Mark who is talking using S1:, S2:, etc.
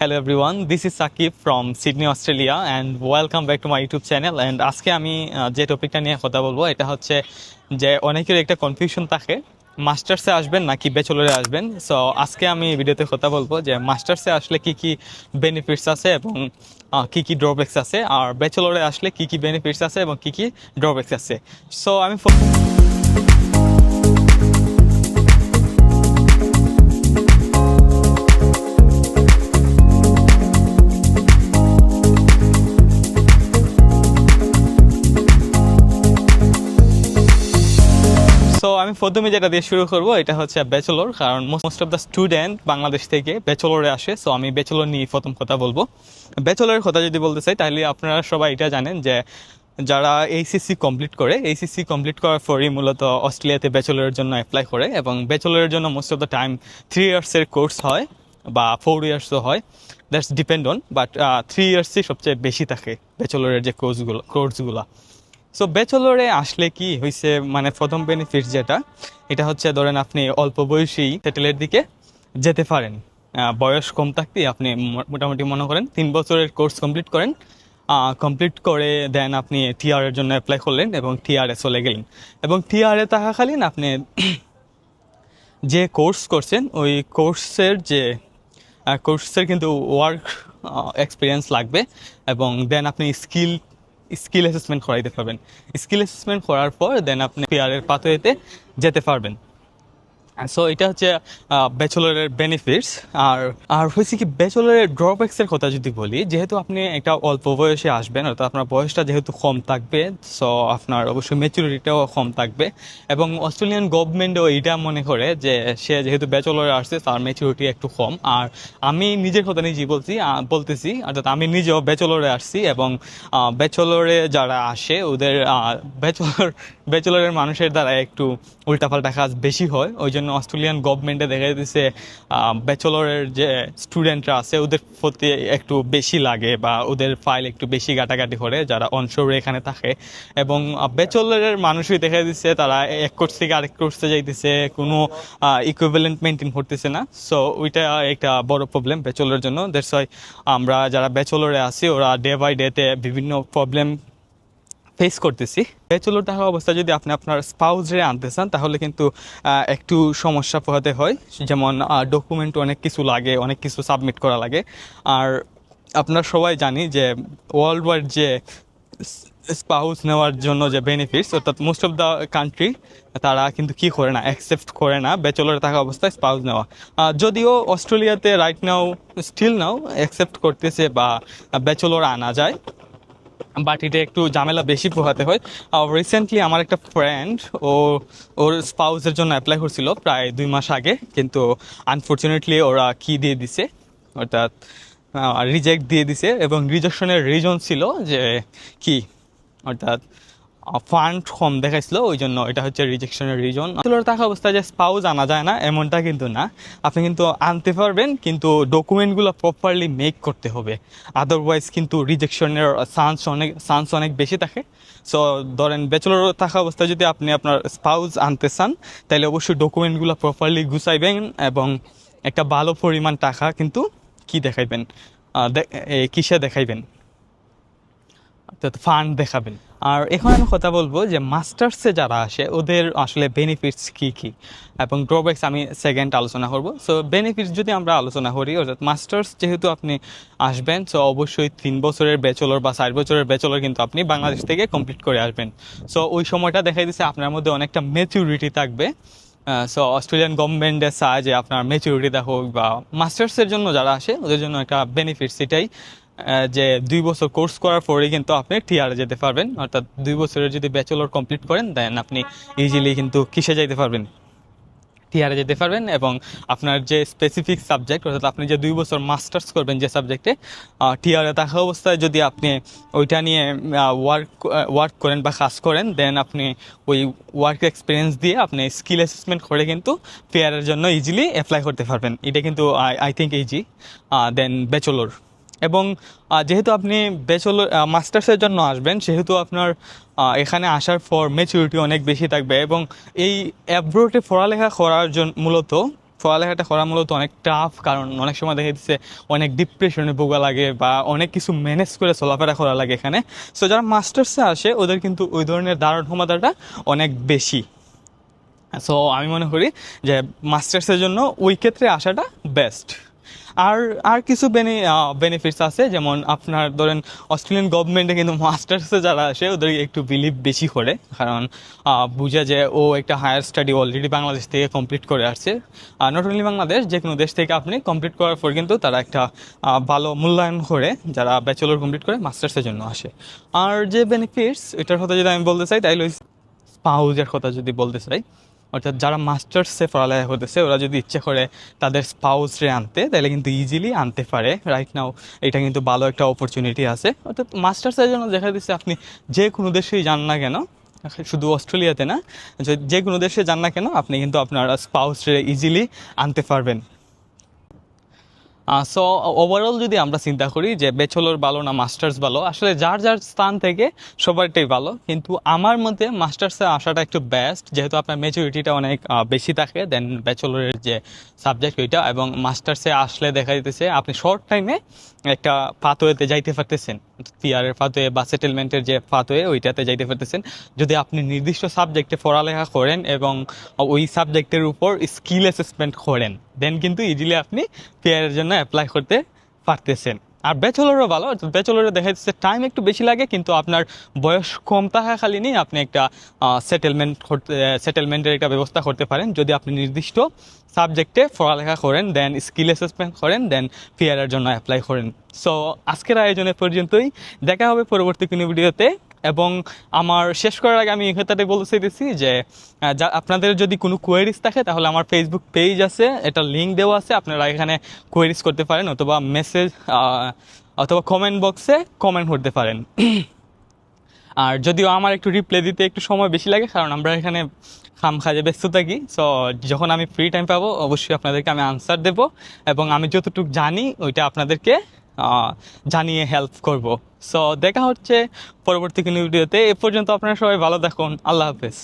S1: Hello everyone this is Sakib from Sydney Australia and welcome back to my YouTube channel and আজকে আমি যে টপিকটা নিয়ে কথা বলব, এটা হচ্ছে যে অনেকের একটা কনফিউশন থাকে মাস্টার্সে আসবেন নাকি ব্যাচেলরে আসবেন? সো আজকে আমি ভিডিওতে কথা বলব যে মাস্টার্সে আসলে কি কি বেনিফিটস আছে এবং কি কি ড্রব্যাকস আছে, আর ব্যাচেলরে আসলে কি কি বেনিফিটস আছে এবং কি কি ড্রব্যাকস আছে। সো আমি প্রথমে যেটা দিয়ে শুরু করব, এটা হচ্ছে ব্যাচেলর, কারণ most of the student Bangladesh থেকে ব্যাচেলরে আসে সো আমি ব্যাচেলর নিয়ে প্রথম কথা বলব। ব্যাচেলরের কথা যদি বলতে চাই, তাহলে আপনারা সবাই এটা জানেন যে যারা এইচএসসি কমপ্লিট করে এইচএসসি কমপ্লিট করার পরই মূলত অস্ট্রেলিয়াতে ব্যাচেলরের জন্য অ্যাপ্লাই করে, এবং ব্যাচেলরের জন্য most of the time three ইয়ার্সের course হয়, বা ফোর ইয়ার্সও হয়। That's depend on but three ইয়ার্সই সবচেয়ে বেশি থাকে ব্যাচেলরের যে কোর্সগুলো কোর্সগুলো সো ব্যাচেলরে আসলে কি হয়েছে মানে প্রথম বেনিফিট যেটা, এটা হচ্ছে ধরেন আপনি অল্প বয়সী সেটেলের দিকে যেতে পারেন। বয়স কম থাকতেই আপনি মোটামুটি মনে করেন তিন বছরের কোর্স কমপ্লিট করেন কমপ্লিট করে দেন আপনি টিআর এর জন্য অ্যাপ্লাই করলেন এবং টিআরএ চলে গেলেন। এবং টিআরএ থাকাকালীন আপনি যে কোর্স করছেন, ওই কোর্সের যে কোর্সের কিন্তু ওয়ার্ক এক্সপিরিয়েন্স লাগবে এবং দেন আপনি স্কিল স্কিল অ্যাসেসমেন্ট করাইতে পারবেন। স্কিল অ্যাসেসমেন্ট করার পর দেন আপনি পেয়ারের পাথওয়েতে যেতে পারবেন। সো এটা হচ্ছে ব্যাচেলরের বেনিফিটস আর আর হয়েছে কি ব্যাচেলরের ড্রব্যাক্সের কথা যদি বলি, যেহেতু আপনি একটা অল্প বয়সে আসবেন, অর্থাৎ আপনার বয়সটা যেহেতু কম থাকবে সো আপনার অবশ্যই ম্যাচুরিটিটাও কম থাকবে। এবং অস্ট্রেলিয়ান গভর্নমেন্টও এটা মনে করে যে, সে যেহেতু ব্যাচেলরে আসছে, তার ম্যাচুরিটি একটু কম। আর আমি নিজের কথা নিজেই বলছি বলতেছি, অর্থাৎ আমি নিজেও ব্যাচেলরে আসছি এবং ব্যাচেলরে যারা আসে, ওদের ব্যাচেলর ব্যাচেলরের মানুষের দ্বারা একটু উল্টাপাল্টা কাজ বেশি হয়, ওই জন্য অস্ট্রেলিয়ান গভর্নমেন্টে দেখা যাচ্ছে ব্যাচেলরের যে স্টুডেন্টরা আছে, ওদের প্রতি একটু বেশি লাগে বা ওদের ফাইল একটু বেশি ঘাটাঘাটি করে যারা অনশোরে এখানে থাকে। এবং ব্যাচেলরের মানুষই দেখা দিচ্ছে তারা এক কোর্স থেকে আরেক কোর্সে যাইতেছে, কোনো ইকুইভ্যালেন্ট মেনটেন করতেছে না। সো ওইটা একটা বড় প্রবলেম ব্যাচেলরের জন্য। দ্যাটস ওয়াই আমরা যারা ব্যাচেলরে আছি, ওরা ডে বাই ডেতে বিভিন্ন প্রবলেম ফেস করতেছি। ব্যাচেলর থাকা অবস্থায় যদি আপনি আপনার স্পাউসরে আনতে চান, তাহলে কিন্তু একটু সমস্যা পোহাতে হয়। যেমন ডকুমেন্ট অনেক কিছু লাগে, অনেক কিছু সাবমিট করা লাগে। আর আপনার সবাই জানি যে ওয়ার্ল্ড ওয়াইড যে স্পাউস নেওয়ার জন্য যে বেনিফিটস অর্থাৎ মোস্ট অফ দ্য কান্ট্রি তারা কিন্তু কি করে না অ্যাকসেপ্ট করে না ব্যাচেলরে থাকা অবস্থায় স্পাউস নেওয়া। যদিও অস্ট্রেলিয়াতে right now still now accept করতেছে বা ব্যাচেলর আনা যায়। বাট এটা একটু ঝামেলা বেশি পোহাতে হয়। রিসেন্টলি আমার একটা ফ্রেন্ড ও, ওর স্পাউসের জন্য অ্যাপ্লাই করছিল প্রায় দুই মাস আগে, কিন্তু আনফর্চুনেটলি ওরা কি দিয়ে দিছে, অর্থাৎ রিজেক্ট দিয়ে দিছে এবং রিজেকশনের রিজন ছিল যে কি, অর্থাৎ ফান্ড কম দেখাইছিল ওই জন্য এটা হচ্ছে রিজেকশনের রিজন আসলে থাকা অবস্থায় যে স্পাউস আনা যায় না, এমনটা কিন্তু না। আপনি কিন্তু আনতে পারবেন, কিন্তু ডকুমেন্টগুলো প্রপারলি মেক করতে হবে। আদারওয়াইজ কিন্তু রিজেকশনের চান্স অনেক চান্স অনেক বেশি থাকে। সো ধরেন ব্যাচেলর থাকা অবস্থায় যদি আপনি আপনার স্পাউস আনতে চান, তাহলে অবশ্যই ডকুমেন্টগুলো প্রপারলি গুছাইবেন এবং একটা ভালো পরিমাণ টাকা কিন্তু কি দেখাইবেন? কিসে দেখাইবেন? ফান্ড দেখাবেন। আর এখন আমি কথা বলব যে মাস্টার্সে যারা আসে ওদের আসলে বেনিফিটস কি কি? এবং ড্রব্যাকস আমি সেকেন্ড আলোচনা করব। সো বেনিফিটস যদি আমরা আলোচনা করি অর্থাৎ মাস্টার্স যেহেতু আপনি আসবেন সো অবশ্যই তিন বছরের ব্যাচেলর বা চার বছরের ব্যাচেলর কিন্তু আপনি বাংলাদেশ থেকে কমপ্লিট করে আসবেন। সো ওই সময়টা দেখা দিচ্ছে আপনার মধ্যে অনেকটা মেচুরিটি থাকবে। সো অস্ট্রেলিয়ান গভর্নমেন্টের সাহায্যে আপনার মেচুরিটিটা হোক বা মাস্টার্সের জন্য যারা আসে ওদের জন্য একটা বেনিফিট সেটাই আহ, যে দুই বছর কোর্স করার পরে কিন্তু আপনি টিআরে যেতে পারবেন। অর্থাৎ দুই বছরের যদি ব্যাচেলর কমপ্লিট করেন দেন আপনি ইজিলি কিন্তু কিসে যাইতে পারবেন? টিআরে যেতে পারবেন এবং আপনার যে স্পেসিফিক সাবজেক্ট অর্থাৎ আপনি যে দুই বছর মাস্টার্স করবেন যে সাবজেক্টে টিআরে থাকা অবস্থায় যদি আপনি ওইটা নিয়ে ওয়ার্ক ওয়ার্ক করেন বা কাজ করেন দেন আপনি ওই ওয়ার্ক এক্সপিরিয়েন্স দিয়ে আপনি স্কিল অ্যাসেসমেন্ট করে কিন্তু পিআরের জন্য ইজিলি অ্যাপ্লাই করতে পারবেন। এটা কিন্তু I think easy then bachelor এবং যেহেতু আপনি ব্যাচেলর মাস্টার্সের জন্য আসবেন, সেহেতু আপনার এখানে আসার পর ম্যাচুরিটি অনেক বেশি থাকবে এবং এই অ্যাব্রোডে পড়ালেখা করার জন্য মূলত, পড়ালেখাটা করা মূলত অনেক টাফ কারণ অনেক সময় দেখা দিচ্ছে অনেক ডিপ্রেশনে ভোগা লাগে বা অনেক কিছু ম্যানেজ করে চলাফেরা করা লাগে এখানে। সো যারা মাস্টার্সে আসে, ওদের কিন্তু ওই ধরনের দারুণ ক্ষমতাটা অনেক বেশি। সো আমি মনে করি যে মাস্টার্সের জন্য ওই ক্ষেত্রে আসাটা বেস্ট আর আর কিছু বেনি বেনিফিটস আছে, যেমন আপনার ধরেন অস্ট্রেলিয়ান গভর্নমেন্টে কিন্তু মাস্টার্সে যারা আসে, ওদের একটু বিলিভ বেশি করে। কারণ বুঝে যে ও একটা হায়ার স্টাডি অলরেডি বাংলাদেশ থেকে কমপ্লিট করে আসছে। আর নট অনলি বাংলাদেশ, যে কোনো দেশ থেকে আপনি কমপ্লিট করার পর কিন্তু তারা একটা ভালো মূল্যায়ন করে যারা ব্যাচেলর কমপ্লিট করে মাস্টার্সের জন্য আসে। আর যে বেনিফিটস এটার কথা যদি আমি বলতে চাই, তাইলে স্পাউজের কথা যদি বলতে চাই অর্থাৎ যারা মাস্টার্সে পড়ালেখা হতেছে ওরা যদি ইচ্ছে করে তাদের স্পাউসরে আনতে, তাহলে কিন্তু ইজিলি আনতে পারে। রাইট নাও এটা কিন্তু ভালো একটা অপরচুনিটি আছে। অর্থাৎ মাস্টার্সের জন্য দেখা দিচ্ছে আপনি যে কোনো দেশেই যান না কেন, শুধু অস্ট্রেলিয়াতে না, যে- কোনো দেশে যান না কেন, আপনি কিন্তু আপনার স্পাউসরে ইজিলি আনতে পারবেন। সো ওভারঅল যদি আমরা চিন্তা করি যে ব্যাচেলর ভালো না মাস্টার্স ভালো, আসলে যার যার স্থান থেকে সবারটাই ভালো, কিন্তু আমার মতে মাস্টার্সে আসাটা একটু বেস্ট যেহেতু আপনার মেচুরিটিটা অনেক বেশি থাকে দেন ব্যাচেলরের যে সাবজেক্ট ওইটা, এবং মাস্টার্সে আসলে দেখা যেতেছে আপনি শর্ট টাইমে একটা পাথওয়েতে যাইতে পারতেছেন। পিয়ারের ফাতোয়ে বা সেটেলমেন্টের যে ফাতোয়ে ওইটাতে যাইতে পারতেছেন। যদি আপনি নির্দিষ্ট সাবজেক্টে পড়ালেখা করেন এবং ওই সাবজেক্টের উপর স্কিল অ্যাসেসমেন্ট করেন দেন কিন্তু ইজিলি আপনি পিয়ারের জন্য অ্যাপ্লাই করতে পারতেছেন। আর ব্যাচেলরও ভালো ব্যাচেলরে দেখা যাচ্ছে টাইম একটু বেশি লাগে, কিন্তু আপনার বয়স কম, তাহা থাকাকালীনই আপনি একটা সেটেলমেন্ট করতে সেটেলমেন্টের একটা ব্যবস্থা করতে পারেন। যদি আপনি নির্দিষ্ট সাবজেক্টে পড়ালেখা করেন দেন স্কিল অ্যাসেসমেন্ট করেন দেন ফিয়ারের জন্য অ্যাপ্লাই করেন। সো আজকের আয়োজনে পর্যন্তই। দেখা হবে পরবর্তী কোনো ভিডিওতে এবং আমার শেষ করার আগে আমি কথাটাই বলতে চাইতেছি যে আপনাদের যদি কোনো কোয়েরিজ থাকে, তাহলে আমার ফেসবুক পেজ আছে এটা লিঙ্ক দেওয়া আছে, আপনারা এখানে কোয়েরিজ করতে পারেন অথবা মেসেজ অথবা কমেন্ট বক্সে কমেন্ট করতে পারেন। আর যদিও আমার একটু রিপ্লাই দিতে একটু সময় বেশি লাগে, কারণ আমরা এখানে খাম খাজে ব্যস্ত থাকি সো যখন আমি ফ্রি টাইম পাবো, অবশ্যই আপনাদেরকে আমি আনসার দেবো, এবং আমি যতটুকু জানি, ওইটা আপনাদেরকে জানিয়ে হেল্প করব। সো দেখা হচ্ছে পরবর্তী কোনো ভিডিওতে এ পর্যন্ত আপনারা সবাই ভালো থাকুন। আল্লাহ হাফেজ।